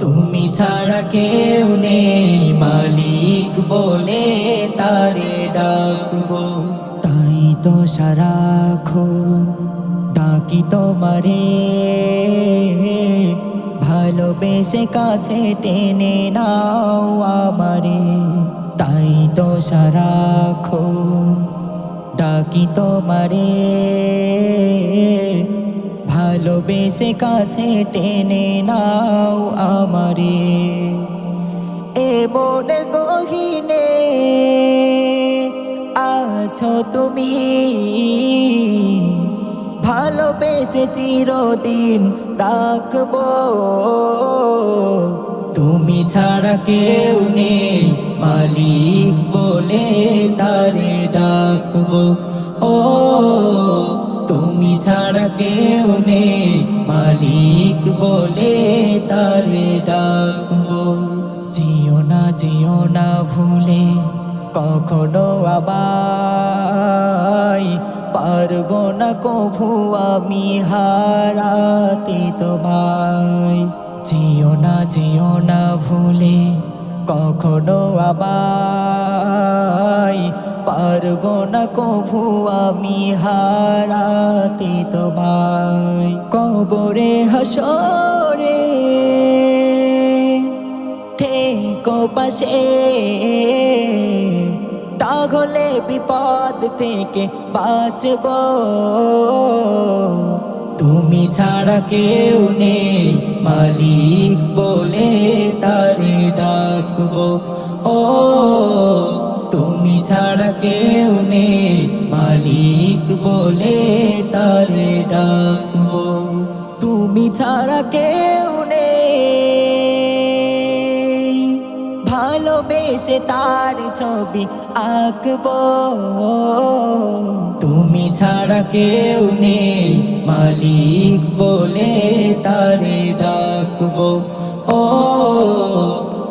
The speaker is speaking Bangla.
তুমি ছাড়া কেউ নেই। মালিক বলে তারে ডাকবো। তাই তো সারাক্ষণ ডাকি তোমারে। ভালোবেসে কাছে টেনে নাও আমারে। তাই তো সারাক্ষণ ডাকি তোমারে। ভালোবেসে কাছে টেনে নাও আমারে। এ মনের গহিনে আছো তুমি। ভালোবেসে চিরদিন রাখব। তুমি ছাড়া কেউ নেই, মালিক বলে তারে ডাকবো। ও তুমি ছাড়া কেউ নেই। মালিক বলে তারে ডাকবো। জিও না জিও না ভুলে কখনো আবাই পারব না, কভু আমি হারাতে তোমায়। যেও না যেও না ভুলে কখনো আবাই পারব না কভু আমি হারাতে তোমায়। কবরে হাসরে থেকো পাশে। তাহলে বিপদ থেকে বাঁচব। তুমি ছাড়া কেউ নেই, মালিক বলে তারে ডাকবো। ও ছাড়া কেউ নেই। মালিক বলে তারে ডাকবো। তুমি ছাড়া কেউ নেই। ভালোবেসে তার ছবি আঁকবো। তুমি ছাড়া কেউ নেই। মালিক বলে তারে ডাকবো। ও